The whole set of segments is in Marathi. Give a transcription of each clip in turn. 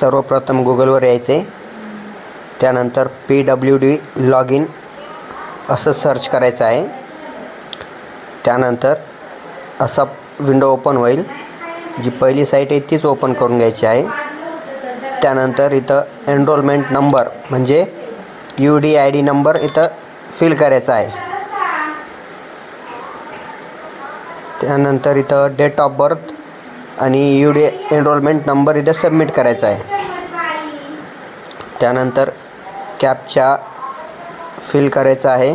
सर्वप्रथम गुगलवर यायचे. त्यानंतर P W D log in असं सर्च करायचं आहे. त्यानंतर असा विंडो ओपन होईल जी पहिली साईट आहे तीच ओपन करून घ्यायची आहे. त्यानंतर इथं एनरोलमेंट नंबर म्हणजे U D I D number इथं फिल करायचा आहे. त्यानंतर इथं डेट ऑफ बर्थ आणि यू डी एनरोलमेंट नंबर इथे सबमिट करायचा आहे. त्यानंतर कॅपच्या फिल करायचा आहे.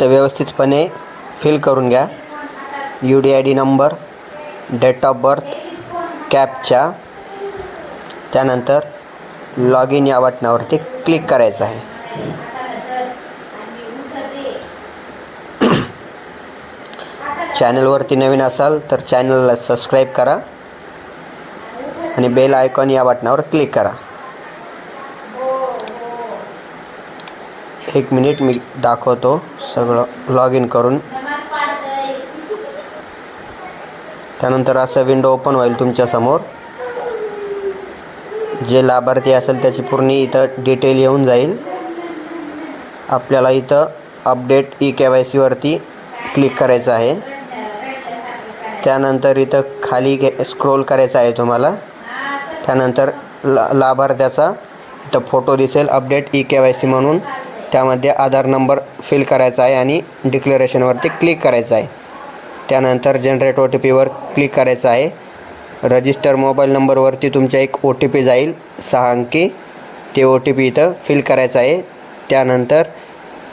तर व्यवस्थितपणे फिल करून घ्या. U D I D number date of birth captcha त्यानंतर लॉग इन या बटनावरती क्लिक करायचं आहे. चॅनलवरती नवीन असाल तर चॅनलला सबस्क्राईब करा आणि बेल आयकॉन या बटनावर क्लिक करा. एक मिनिट मी दाखवतो सगळं लॉग इन करून. त्यानंतर असं विंडो ओपन होईल तुमच्यासमोर जे लाभार्थी असेल त्याची पूर्ण इथं डिटेल येऊन जाईल. आपल्याला इथं अपडेट ई के वाय सीवरती क्लिक करायचं आहे. त्यानंतर इथं खाली घे स्क्रोल करायचं आहे तुम्हाला. त्यानंतर ला लाभार्थ्याचा इथं फोटो दिसेल update E K Y C म्हणून. त्यामध्ये आधार नंबर फिल करायचा आहे आणि डिक्लेरेशनवरती क्लिक करायचं आहे. त्यानंतर जनरेट ओ टी पीवर क्लिक करायचं आहे. रजिस्टर मोबाईल नंबरवरती तुमच्या एक ओ टी पी जाईल सहा अंकी ते ओ टी पी इथं फिल करायचं आहे. त्यानंतर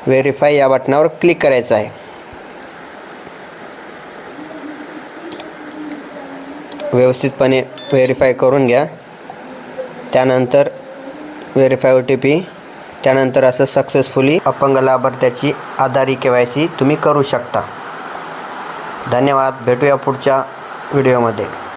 व्हेरीफाय या बटनावर क्लिक करायचं आहे. व्यवस्थितपणे व्हेरीफाय करून घ्या. त्यानंतर व्हेरीफाय ओ टी पी त्यानंतर असं सक्सेसफुली अपंग लाभार्थ्याची आधार के वाय सी तुम्ही करू शकता. धन्यवाद. भेटूया पुढच्या व्हिडिओमध्ये